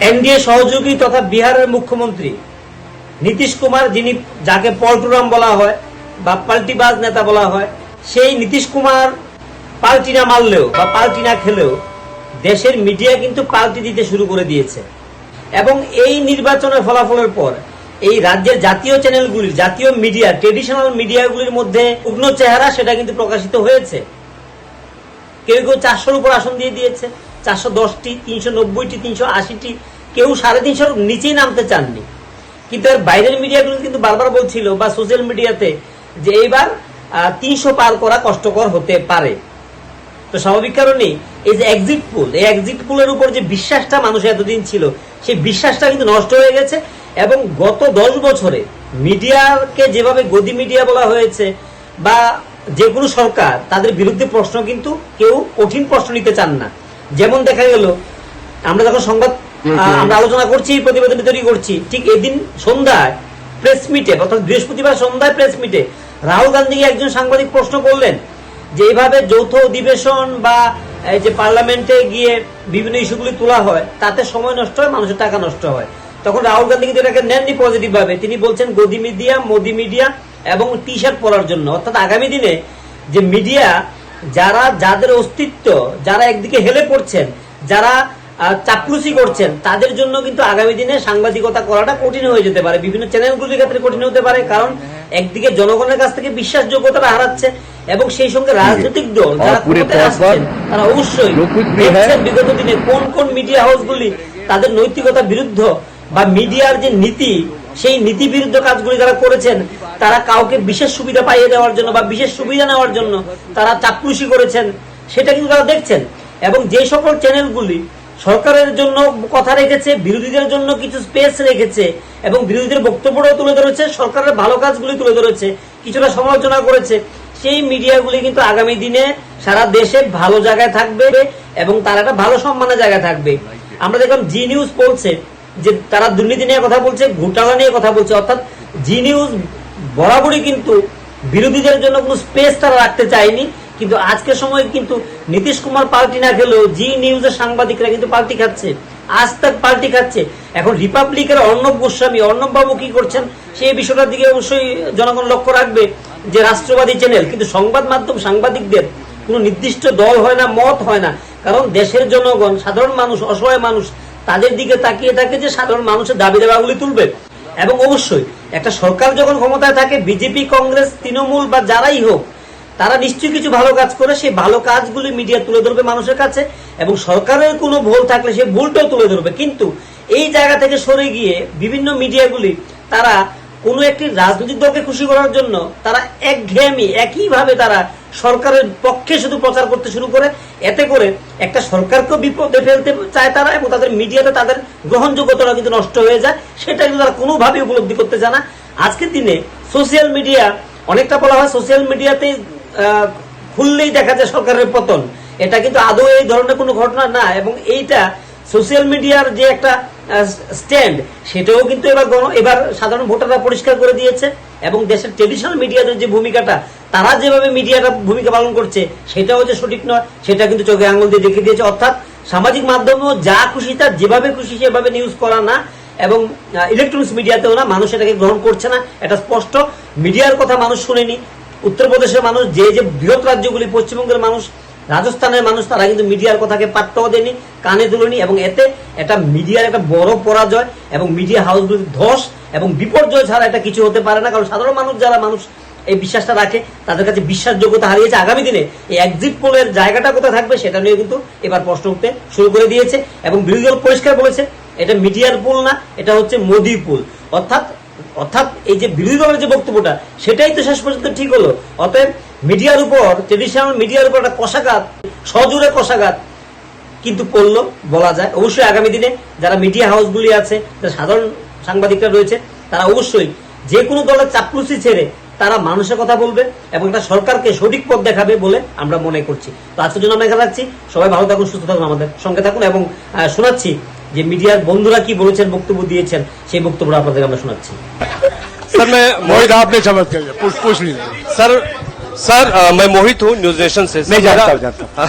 NDA সহযোগী তথা বিহারের মুখ্যমন্ত্রী নীতিশ কুমার, যিনি যাকে পল্টুরাম বলা হয় বা পাল্টিবাজ নেতা বলা হয়, সেই নীতিশ কুমার পাল্টি না মারলেও বা পাল্টি না খেলেও দেশের মিডিয়া কিন্তু পাল্টি দিতে শুরু করে দিয়েছে। এবং এই নির্বাচনের ফলাফলের পর এই রাজ্যের জাতীয় চ্যানেলগুলির, জাতীয় মিডিয়া, ট্রেডিশনাল মিডিয়াগুলির মধ্যে উগ্ন চেহারা সেটা কিন্তু প্রকাশিত হয়েছে। কেউ কেউ চারশোর উপর আসন দিয়ে দিয়েছে। চারশো দশটি, তিনশো নব্বইটি, তিনশো আশিটি, কেউ সাড়ে তিনশোর নিচেই নামতে চাননি। কিন্তু এর বাইরের মিডিয়াগুলো কিন্তু বারবার বলছিল বা সোশ্যাল মিডিয়াতে যে এইবার তিনশো পার করা কষ্টকর হতে পারে। তো স্বাভাবিক কারণেই এই যে এক্সিট পুল এই এক্সিট পুলের উপর যে বিশ্বাসটা মানুষের এতদিন ছিল, সেই বিশ্বাসটা কিন্তু নষ্ট হয়ে গেছে এবং গত দশ বছরে মিডিয়াকে যেভাবে গদি মিডিয়া বলা হয়েছে বা যে কোনো সরকার তাদের বিরুদ্ধে প্রশ্ন কিন্তু কেউ কঠিন প্রশ্ন নিতে চান না। যেমন দেখা গেল আমরা যখন সংবাদ আমরা আলোচনা করছি প্রতিবেদন তৈরি করছি ঠিক এদিন সন্ধ্যায় প্রেস মিটে অর্থাৎ বৃহস্পতিবার সন্ধ্যায় প্রেস মিটে রাহুল গান্ধীকে একজন সাংবাদিক প্রশ্ন করলেন যে এইভাবে যৌথ অধিবেশন বা এই যে পার্লামেন্টে গিয়ে বিভিন্ন ইস্যুগুলি তোলা হয় তাতে সময় নষ্ট হয় মানুষের টাকা নষ্ট হয়। তখন রাহুল গান্ধী কিন্তু এটাকে নেননি পজিটিভ ভাবে। তিনি বলছেন গদি মিডিয়া মোদি মিডিয়া এবং টি শার্ট পরার জন্য। অর্থাৎ আগামী দিনে যে মিডিয়া যারা যাদের অস্তিত্ব যারা একদিকে হেলে পড়ছেন যারা চাপলুসি করছেন তাদের জন্য কিন্তু আগামী দিনে সাংবাদিকতা করাটা কঠিন হয়ে যেতে পারে। বিভিন্ন চ্যানেলগুলির ক্ষেত্রে কঠিন হতে পারে কারণ একদিকে জনগণের কাছ থেকে বিশ্বাসযোগ্যতাটা হারাচ্ছে এবং সেই সঙ্গে রাজনৈতিক দল তারা অবশ্যই বিগত দিনে কোন কোন মিডিয়া হাউসগুলি তাদের নৈতিকতা বিরুদ্ধ বা মিডিয়ার যে নীতি সেই নীতি বিরুদ্ধ কাজগুলি যারা করেছেন, তারা কাউকে বিশেষ সুবিধা পাইয়ে দেওয়ার জন্য বা বিশেষ সুবিধা নেওয়ার জন্য তারা চাপলুসি করেছেন, সেটা কিন্তু তারা দেখছেন। এবং যে সকল চ্যানেলগুলি সরকারের জন্য কথা রেখেছে, বিরোধীদের জন্য কিছু স্পেস রেখেছে, এবং বিরোধীদের বক্তব্যটাও তুলে ধরেছে, সরকারের ভালো কাজগুলি তুলে ধরেছে, কিছুটা সমালোচনা করেছে, সেই মিডিয়াগুলি কিন্তু আগামী দিনে সারা দেশে ভালো জায়গায় থাকবে এবং তারা একটা ভালো সম্মানের জায়গায় থাকবে। আমরা দেখলাম জি নিউজ বলছে যে তারা দুর্নীতি নিয়ে কথা বলছে, ঘোটালা নিয়ে কথা বলছে, অর্থাৎ জি নিউজ বরাবরই কিন্তু বিরোধীদের জন্য কোনো স্পেস তারা রাখতে চায়নি। কিন্তু আজকের সময় কিন্তু নীতিশ কুমার পাল্টি না খেলেও জি নিউজের সাংবাদিকরা কিন্তু পাল্টি খাচ্ছে। আজ তাক পাল্টি খাচ্ছে। এখন রিপাবলিকের অর্ণব গোস্বামী অর্ণব বাবু কি করছেন সেই বিষয়টার দিকে অবশ্যই জনগণ লক্ষ্য রাখবে যে রাষ্ট্রবাদী চ্যানেল কিন্তু সংবাদ মাধ্যম সাংবাদিকদের কোনো নির্দিষ্ট দল হয় না, মত হয় না। কারণ দেশের জনগণ, সাধারণ মানুষ, অসহায় মানুষ তাদের দিকে তাকিয়ে থাকে যে সাধারণ মানুষের দাবি দাবাগুলি তুলবে। এবং অবশ্যই, একটা সরকার যখন ক্ষমতায় থাকে, বিজেপি, কংগ্রেস, তৃণমূল বা যারাই হোক, তারা নিশ্চয়ই কিছু ভালো কাজ করে, সেই ভালো কাজগুলি মিডিয়া তুলে ধরবে মানুষের কাছে, এবং সরকারের কোনো ভুল থাকলে সেই ভুলটাও তুলে ধরবে। কিন্তু এই জায়গা থেকে সরে গিয়ে বিভিন্ন মিডিয়াগুলি, তারা কোনো একটি রাজনৈতিক দলকে খুশি করার জন্য তারা একঘেয়েমি, একইভাবে তারা সরকারের পক্ষে শুধু প্রচার করতে শুরু করে। এতে করে একটা সরকারকেও বিপদে ফেলতে চায় তারা এবং তাদের মিডিয়াতে তাদের গ্রহণযোগ্যতা কিন্তু নষ্ট হয়ে যায়। সেটা কিন্তু তারা কোনোভাবে উপলব্ধি করতে চায় না। আজকের দিনে সোশ্যাল মিডিয়া, অনেকটা বলা হয় সোশ্যাল মিডিয়াতে খুললেই দেখা যায় সরকারের পতন। এটা কিন্তু আদৌ এই ধরনের কোনো ঘটনা না এবং এইটা সোশ্যাল মিডিয়ার যে একটা স্ট্যান্ড সেটাও কিন্তু এবার এবার সাধারণ ভোটাররা পরিষ্কার করে দিয়েছে। এবং দেশের ট্রেডিশনাল মিডিয়াদের যে ভূমিকাটা, তারা যেভাবে মিডিয়াটা ভূমিকা পালন করছে, সেটাও যে সঠিক নয়, সেটা কিন্তু চোখে আঙুল দিয়ে দেখিয়ে দিয়েছে। অর্থাৎ সামাজিক মাধ্যমেও যা খুশি তার যেভাবে খুশি সেভাবে নিউজ করা না, এবং ইলেকট্রনিক্স মিডিয়াতেও না, মানুষ এটাকে গ্রহণ করছে না। এটা স্পষ্ট। মিডিয়ার কথা মানুষ শুনেনি। উত্তরপ্রদেশের মানুষ যে যে বৃহৎ রাজ্যগুলি, পশ্চিমবঙ্গের মানুষ রাজস্থানের মানুষ, তারা কিন্তু মিডিয়ার কথাকে পাত্তাও দেয়নি, কানে তুলেনি, এবং এতে এটা মিডিয়ার একটা বড় পরাজয় এবং মিডিয়া হাউসগুলির ধস এবং বিপর্যয় ছাড়া এটা কিছু হতে পারে না। কারণ সাধারণ মানুষ যারা মানুষ এই বিশ্বাসটা রাখে, তাদের কাছে বিশ্বাসযোগ্যতা হারিয়েছে আগামী দিনে। এই এক্সিট পোলের জায়গাটা কোথায় থাকবে সেটা নিয়ে কিন্তু এবার প্রশ্ন উঠতে শুরু করে দিয়েছে এবং বিরোধী দল পরিষ্কার বলেছে, এটা মিডিয়ার পুল না, এটা হচ্ছে মোদি পুল অর্থাৎ অর্থাৎ এই যে বিরোধী দলের যে বক্তব্যটা, সেটাই তো শেষ পর্যন্ত ঠিক হলো। অতএব মিডিয়ার উপর ট্রেডিশনাল মিডিয়ার উপর একটা কষাঘাত সজোরে কষাঘাত কিন্তু পড়লো বলা যায় অবশ্যই আগামী দিনে যারা মিডিয়া হাউসগুলি আছে যারা সাধারণ সাংবাদিকরা রয়েছে তারা অবশ্যই যে কোনো দলের চাপলুসি ছেড়ে তারা মানুষের কথা বলবে এবং একটা সরকারকে সঠিক পথ দেখাবে বলে আমরা মনে করছি তো আজকের জন্য আমরা এখানে রাখছি সবাই ভালো থাকুন সুস্থ থাকুন আমাদের সঙ্গে থাকুন এবং আহ, শোনাচ্ছি যে মিডিয়ার বন্ধুরা কি বলেছেন বক্তব্য দিয়েছেন সেই বক্তব্য আপনাদের আমরা শোনাচ্ছি सर मैं मोहित आपने समझ कर पूछ पूछ लीजिए सर सर आ, मैं मोहित हूँ न्यूज़ नेशन से। मैं जानता हूँ जानता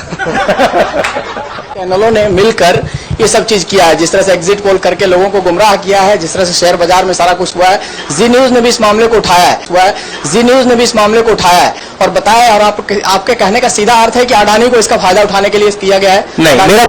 चैनलों ने मिलकर ये सब चीज़ किया है जिस तरह से एग्जिट पोल करके लोगों को गुमराह किया है जिस तरह से शेयर बाज़ार में सारा कुछ हुआ है जी न्यूज़ ने भी इस मामले को उठाया है हुआ है। जी न्यूज़ ने भी इस मामले को उठाया है। और बताया और आप, आपके कहने का सीधा अर्थ है कि अडानी को इसका फ़ायदा उठाने के लिए किया गया है। नहीं